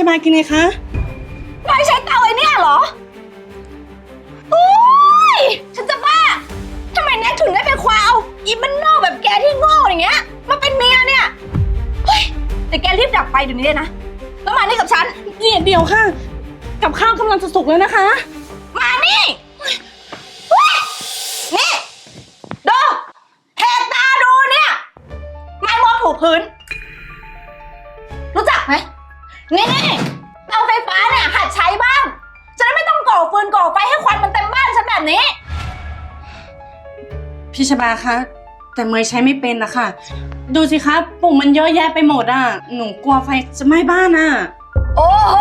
าวให้พี่ชบากินไงคะนายใช้เตาไอ้เนี่ยเหรอโอ้ยฉันจะบ้าทำไมแน็กถึงได้ไปคว้าเอาอีมันนอกแบบแกที่โง่อย่างเงี้ยมาเป็นเมียเนี่ยเฮ้ยแต่แกรีบดับไปเดี๋ยวนี้เลยนะแล้วมานี่กับฉันเดี๋ยวเดี๋ยวค่ะ กับข้าวกำลังจะสุกแล้วนะคะ มานี่เฮ้ยนี่ดูแหกตาดูเนี่ยไม้มองถูกพื้นรู้จักไหม นี่เตาไฟฟ้าเนี่ยหัดใช้บ้าง จะได้ไม่ต้องก่อฟืนก่อไฟให้ควันมันเต็มบ้านฉันแบบนี้ พี่ชบาคะแต่เมยใช้ไม่เป็นนะคะดูสิคะปุ่มมันเยอะแยะไปหมดอะ หนูกลัวไฟจะไหม้บ้านอะ โอ้โห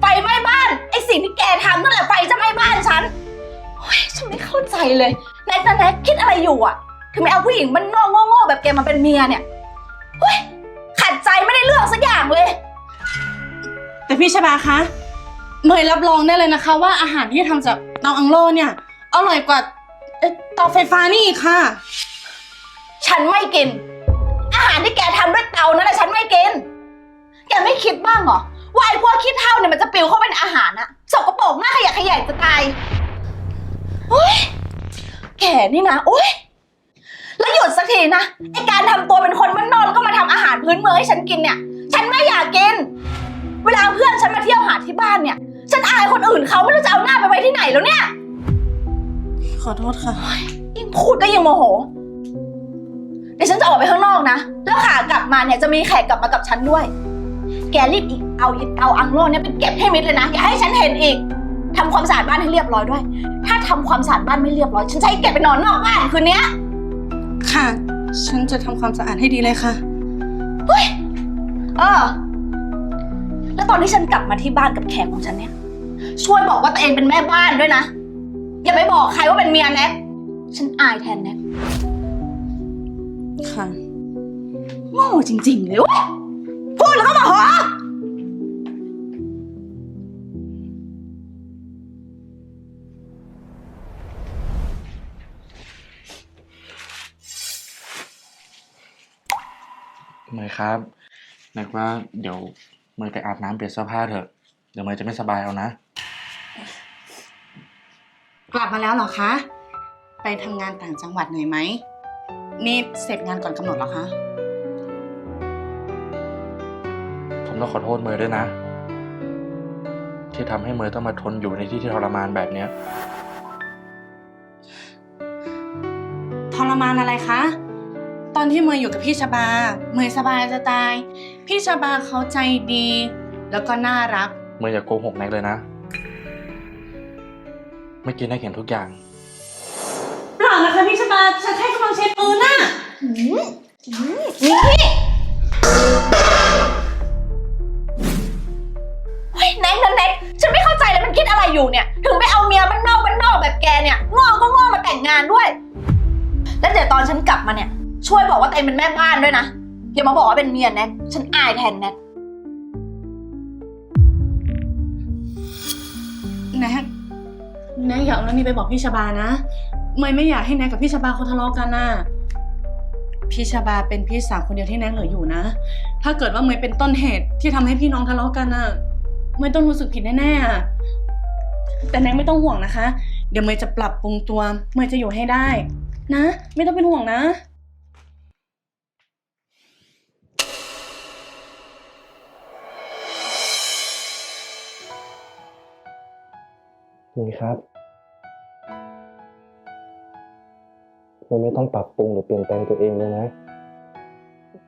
ไฟไหม้บ้าน ไอสิ่งที่แกทำนั่นแหละไฟจะไหม้บ้านฉันโอ้ยฉันไม่เข้าใจเลยแน็กนะแน็กคิดอะไรอยู่อะถึงไม่เอาผู้หญิงมันนอกโง่ๆแบบแกมาเป็นเมียเนี่ยเฮ้ยขัดใจไม่ได้เรื่องสักอย่างเลย แต่พี่ชบาคะเมยรับรองได้เลยนะคะ ว่าอาหารที่ทำจากเตาอังโลเนี่ยอร่อยกว่าเอ่อเตาไฟฟ้านี่อีกค่ะ ฉันไม่กิน อาหารที่แกทำด้วยเตานั่นแหละฉันไม่กิน แกไม่คิดบ้างเหรอว่าไอ้พวกขี้เถ้าเนี่ยมันจะปลิวเข้าเป็นอาหารอะสกปรกหน้าขยะแขยงจะตายโอ้ยแกนี่นะโอ้ยแล้วหยุดสักทีนะไอการทำตัวเป็นคนบ้านนอกแล้วก็มาทำอาหารพื้นเมืองให้ฉันกินเนี่ย ฉันไม่อยากกิน เวลาเพื่อนฉันมาเที่ยวหาที่บ้านเนี่ย ฉันอายคนอื่นเขาไม่รู้จะเอาหน้าไปไว้ที่ไหนแล้วเนี่ย ขอโทษค่ะ ยิ่งพูดก็ยิ่งโมโห เดี๋ยวฉันจะออกไปข้างนอกนะ แล้วขากลับมาเนี่ยจะมีแขกกลับมากับฉันด้วย แกรีบอีกเอาอีกเอาอังโล่เนี่ยไปเก็บให้มิดเลยนะ อย่าให้ฉันเห็นอีกทำความสะอาดบ้านให้เรียบร้อยด้วย ถ้าทำความสะอาดบ้านไม่เรียบร้อย ฉันจะให้แกไปนอนนอกบ้านคืนเนี้ย ค่ะ ฉันจะทำความสะอาดให้ดีเลยค่ะ เออแล้ว ตอนที่ฉันกลับมาที่บ้านกับแขกของฉันเนี่ย ช่วยบอกว่าตัวเองเป็นแม่บ้านด้วยนะ อย่าไปบอกใครว่าเป็นเมียแน็กฉันอายแทนแน็กค่ะโง่จริง ๆ เลยเว้ยพูดแล้วก็มาหอเมย์ครับนึกว่าเดี๋ยว เมย์ไปอาบน้ำเปลี่ยนเสื้อผ้าเถอะ เดี๋ยวเมย์จะไม่สบายเอานะ กลับมาแล้วเหรอคะ ไปทำงานต่างจังหวัดเหนื่อยไหม นี่เสร็จงานก่อนกำหนดเหรอคะ ผมต้องขอโทษเมย์ด้วยนะ ที่ทำให้เมย์ต้องมาทนอยู่ในที่ที่ทรมานแบบเนี้ย ทรมานอะไรคะ ตอนที่เมย์อยู่กับพี่ชบา เมย์สบายจะตาย พี่ชบาเขาใจดี แล้วก็น่ารัก เมย์อย่าโกหกแน็กเลยนะเมื่อกี้แน็กเห็นทุกอย่าง เปล่านะคะพี่ชบาฉันแค่กำลังเช็ดมือน่ะนี่เฮ้ยแน็กนะแน็กฉันไม่เข้าใจเลยมันคิดอะไรอยู่เนี่ย ถึงไปเอาเมียบ้านนอกบ้านนอกแบบแกเนี่ยโง่ก็โง่มาแต่งงานด้วย แล้วเดี๋ยวตอนฉันกลับมาเนี่ย ช่วยบอกว่าตัวเองเป็นแม่บ้านด้วยนะ อย่ามาบอกว่าเป็นเมียแน็กฉันอายแทนแน็กแน็กแน็กอย่าเอาเรื่องนี้ไปบอกพี่ชบานะเมย์ไม่อยากให้แน็กกับพี่ชบาเขาทะเลาะกันน่ะ พี่ชบาเป็นพี่สาวคนเดียวที่แน็กเหลืออยู่นะ ถ้าเกิดว่าเมย์เป็นต้นเหตุที่ทำให้พี่น้องทะเลาะกันน่ะเมย์ต้องรู้สึกผิดแน่ๆอะแต่แน็กไม่ต้องห่วงนะคะ เดี๋ยวเมย์จะปรับปรุงตัว เมย์จะอยู่ให้ได้ นะ ไม่ต้องเป็นห่วงนะ นี่ครับเมย์ไม่ต้องปรับปรุงหรือเปลี่ยนแปลงตัวเองเลยนะ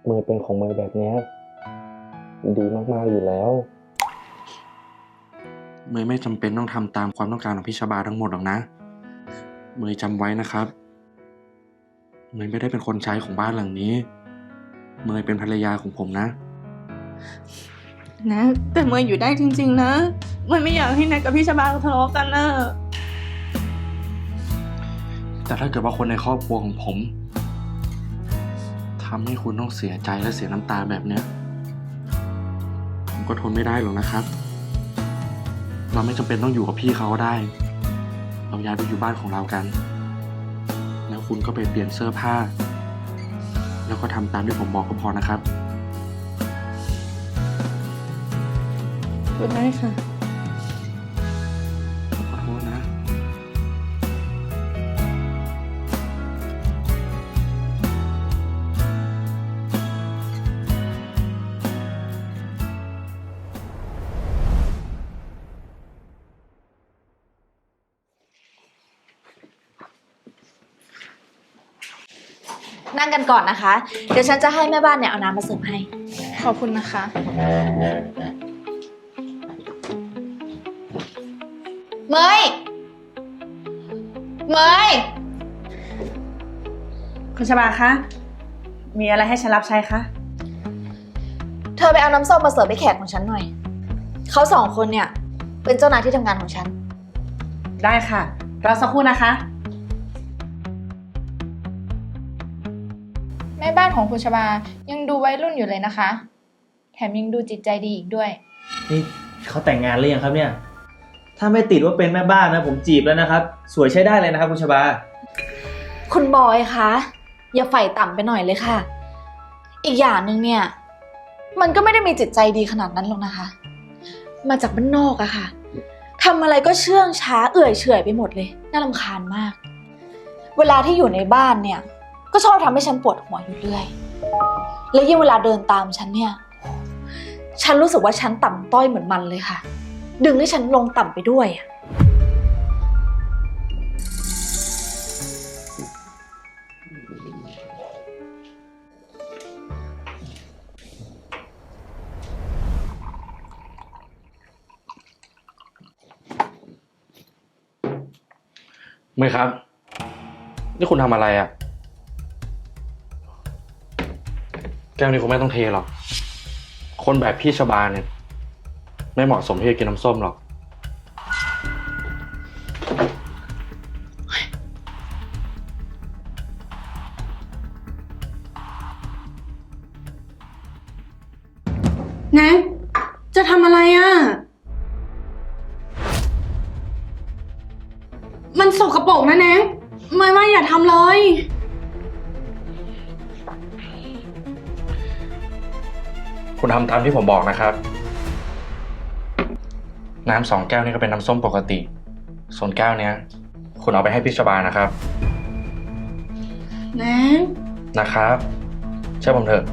เมย์เป็นของเมย์แบบนี้ดีมากๆอยู่แล้ว เมย์ไม่จำเป็นต้องทำตามความต้องการของพี่ชบาทั้งหมดหรอกนะ เมย์จำไว้นะครับ เมย์ไม่ได้เป็นคนใช้ของบ้านหลังนี้ เมย์เป็นภรรยาของผมนะ นะแต่เมย์อยู่ได้จริง ๆ นะเมย์ไม่อยากให้แน็กกับพี่ชบาเขาทะเลาะกันนะแต่ถ้าเกิดว่าคนในครอบครัวของผมทำให้คุณต้องเสียใจและเสียน้ำตาแบบเนี้ยผมก็ทนไม่ได้หรอกนะครับ เราไม่จำเป็นต้องอยู่กับพี่เขาก็ได้ เราย้ายไปอยู่บ้านของเรากัน แล้วคุณก็ไปเปลี่ยนเสื้อผ้า แล้วก็ทำตามที่ผมบอกก็พอนะครับ Good night ค่ะ ขอโทษนะ นั่งกันก่อนนะคะ เดี๋ยวฉันจะให้แม่บ้านเนี่ยเอาน้ำมาเสิร์ฟให้ ขอบคุณนะคะ ย เมย คุณชบาคะ มีอะไรให้ฉันรับใช้คะ เธอไปเอาน้ำส้มมาเสิร์ฟให้แขกของฉันหน่อย เขาสองคนเนี่ย เป็นเจ้านายที่ทำงานของฉัน ได้ค่ะ รอสักครู่นะคะ แม่บ้านของคุณชบายังดูวัยรุ่นอยู่เลยนะคะ แถมยังดูจิตใจดีอีกด้วย นี่เขาแต่งงานหรือยังครับเนี่ย ถ้าไม่ติดว่าเป็นแม่บ้านนะ ผมจีบแล้วนะครับ สวยใช้ได้เลยนะครับ คุณชบา คุณบอยคะอย่าใฝ่ต่ำไปหน่อยเลยค่ะ อีกอย่างหนึ่งเนี่ย มันก็ไม่ได้มีจิตใจดีขนาดนั้นหรอกนะคะ มาจากบ้านนอกอะค่ะทำอะไรก็เชื่องช้าเอื่อยเฉยไปหมดเลย น่ารำคาญมาก เวลาที่อยู่ในบ้านเนี่ย ก็ชอบทำให้ฉันปวดหัวอยู่เรื่อย และยิ่งเวลาเดินตามฉันเนี่ย ฉันรู้สึกว่าฉันต่ำต้อยเหมือนมันเลยค่ะ ดึงให้ฉันลงต่ำไปด้วยอะเมย์ครับ นี่คุณทำอะไรอะ่ะ แก้วนี้คงไม่ต้องเทหรอก คนแบบพี่ชบาเนี่ย ไม่เหมาะสมที่จะกินน้ำส้มหรอก แนงจะทำอะไรอะ่ะ มันสกรปรกนะแนงไม่ว่าอย่าทำเลย คุณทำตามที่ผมบอกนะครับ น้ำสองแก้วนี่ก็เป็นน้ำส้มปกติ ส่วนแก้วเนี้ย คุณเอาไปให้พี่ชบานะครับ แนงนะครับ เชื่อผมเถอะ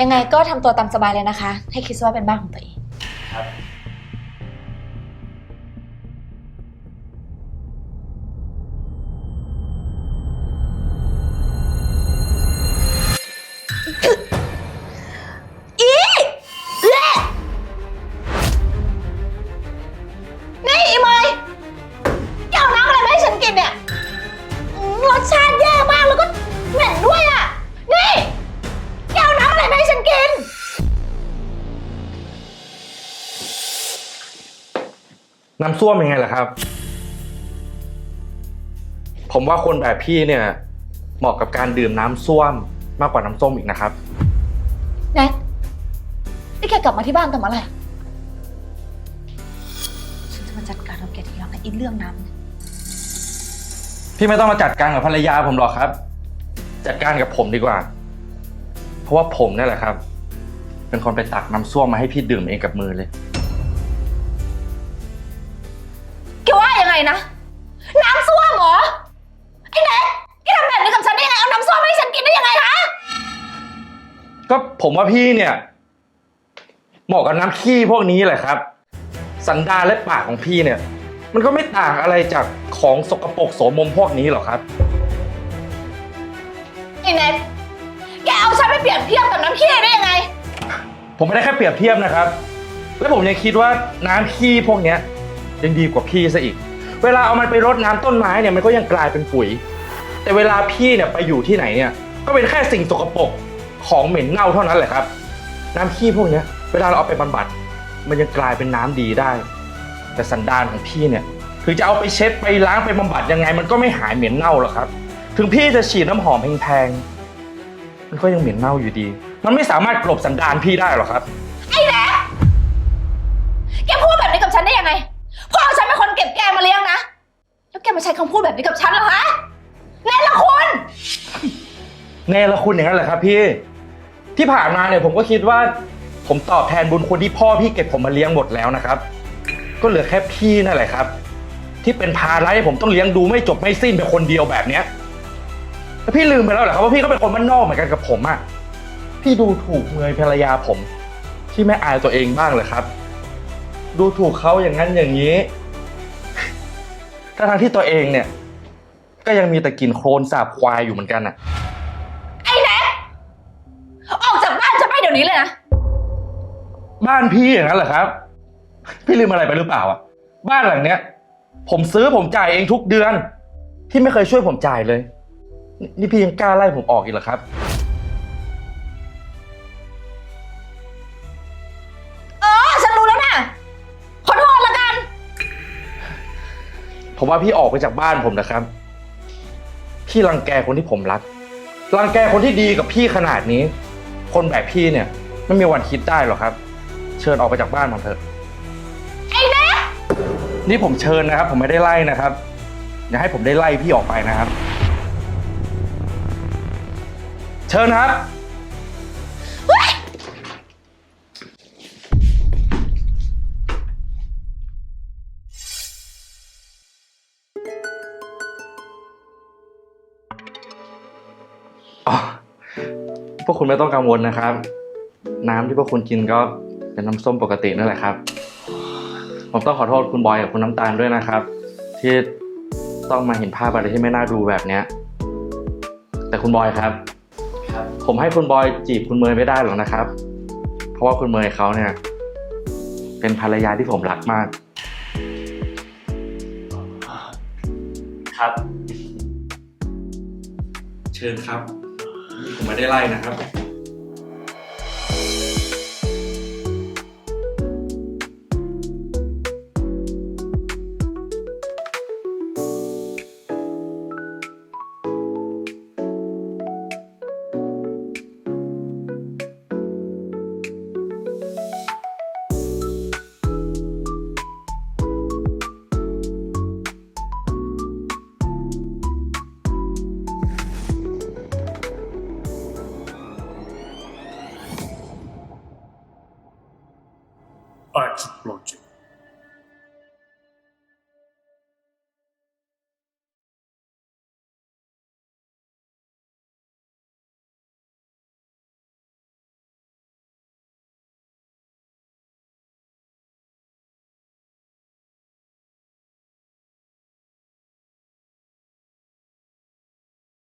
ยังไงก็ทำตัวตามสบายเลยนะคะ ให้คิดซะว่าเป็นบ้านของตัวเอง น้ำส้วมยังไงล่ะครับ ผมว่าคนแบบพี่เนี่ย เหมาะกับการดื่มน้ำส้วมมากกว่าน้ำส้มอีกนะครับ แน็กนี่แกกลับมาที่บ้านทำอะไร ฉันจะมาจัดการกับแกทีหลังนะอีเรื่องน้ำเนี่ยพี่ไม่ต้องมาจัดการกับภรรยาผมหรอกครับ จัดการกับผมดีกว่า เพราะว่าผมนี่แหละครับ เป็นคนไปตักน้ำส้วมมาให้พี่ดื่มเองกับมือเลย นะ น้ำส้วมเหรอ ไอ้แน็กแกทำแบบนี้กับฉันได้ยังไง เอาน้ำส้วมมาให้ฉันกินได้ยังไงคะก็ผมว่าพี่เนี่ย เหมาะกับน้ำขี้พวกนี้แหละครับ สันดานและปากของพี่เนี่ย มันก็ไม่ต่างอะไรจากของสกปรกโสมมพวกนี้หรอกครับ ไอ้แน็กแกเอาฉันไปเปรียบเทียบกับน้ำขี้ได้ยังไง ผมไม่ได้แค่เปรียบเทียบนะครับ และผมยังคิดว่าน้ำขี้พวกเนี้ยยังดีกว่าพี่ซะอีก เวลาเอามันไปรดน้ำต้นไม้เนี่ยมันก็ยังกลายเป็นปุ๋ย แต่เวลาพี่เนี่ยไปอยู่ที่ไหนเนี่ย ก็เป็นแค่สิ่งสกปรกของเหม็นเน่าเท่านั้นแหละครับ น้ำขี้พวกเนี้ยเวลาเราเอาไปบำบัด มันยังกลายเป็นน้ำดีได้ แต่สันดานของพี่เนี่ยถึงจะเอาไปเช็ดไปล้างไปบำบัดยังไง มันก็ไม่หายเหม็นเน่าหรอกครับ ถึงพี่จะฉีดน้ำหอมแพงๆมันก็ยังเหม็นเน่าอยู่ดี มันไม่สามารถกลบสันดานพี่ได้หรอกครับ ไอ้แหละแกพูดแบบนี้กับฉันได้ยังไง พ่อฉันเป็นคนเก็บแกมาเลี้ยงนะ แล้วแกมาใช้คำพูดแบบนี้กับฉันเหรอฮะแน่ละคุณแน่ละคุณอย่างนั้นเหรอครับพี่ ที่ผ่านมาเนี่ยผมก็คิดว่า ผมตอบแทนบุญคุณที่พ่อพี่เก็บผมมาเลี้ยงหมดแล้วนะครับ ก็เหลือแค่พี่นั่นแหละครับ ที่เป็นภาระให้ผมต้องเลี้ยงดูไม่จบไม่สิ้นเป็นคนเดียวแบบเนี้ยแล้วพี่ลืมไปแล้วเหรอครับว่าพี่ก็เป็นคนบ้านนอกเหมือนกันกับผมอะพี่ดูถูกเมยภรรยาผม ที่ไม่อายตัวเองบ้างเลยครับ ดูถูกเขาอย่างนั้นอย่างนี้ทั้งๆที่ตัวเองเนี่ย ก็ยังมีแต่กลินโคลนสาบควายอยู่เหมือนกันอะไอ้แหละออกจากบ้านฉันไปเดี๋ยวนี้เลยนะ บ้านพี่อย่างนั้นเหรอครับ พี่ลืมอะไรไปหรือเปล่าอะ บ้านหลังเนี้ย ผมซื้อผมจ่ายเองทุกเดือนพี่ไม่เคยช่วยผมจ่ายเลยนี่นี่พี่ยังกล้าไล่ผมออกอีกเหรอครับ ผมว่าพี่ออกไปจากบ้านผมนะครับ พี่รังแกคนที่ผมรัก รังแกคนที่ดีกับพี่ขนาดนี้ คนแบบพี่เนี่ย ไม่มีวันคิดได้หรอกครับ เชิญออกไปจากบ้านผมเถอะ ไอ้แหละนี่ผมเชิญนะครับ ผมไม่ได้ไล่นะครับ อย่าให้ผมได้ไล่พี่ออกไปนะครับ เชิญครับ อ๋อพวกคุณไม่ต้องกังวลนะครับ น้ำที่พวกคุณกินก็เป็นน้ำส้มปกตินั่นแหละครับ ผมต้องขอโทษคุณบอยกับคุณน้ำตาลด้วยนะครับ ที่ต้องมาเห็นภาพอะไรที่ไม่น่าดูแบบเนี้ย แต่คุณบอยครับ ผมให้คุณบอยจีบคุณเมย์ไม่ได้หรอกนะครับ เพราะว่าคุณเมย์เขาเนี่ย เป็นภรรยาที่ผมรักมาก ครับ เชิญครับ ไม่ได้ไล่นะครับ project.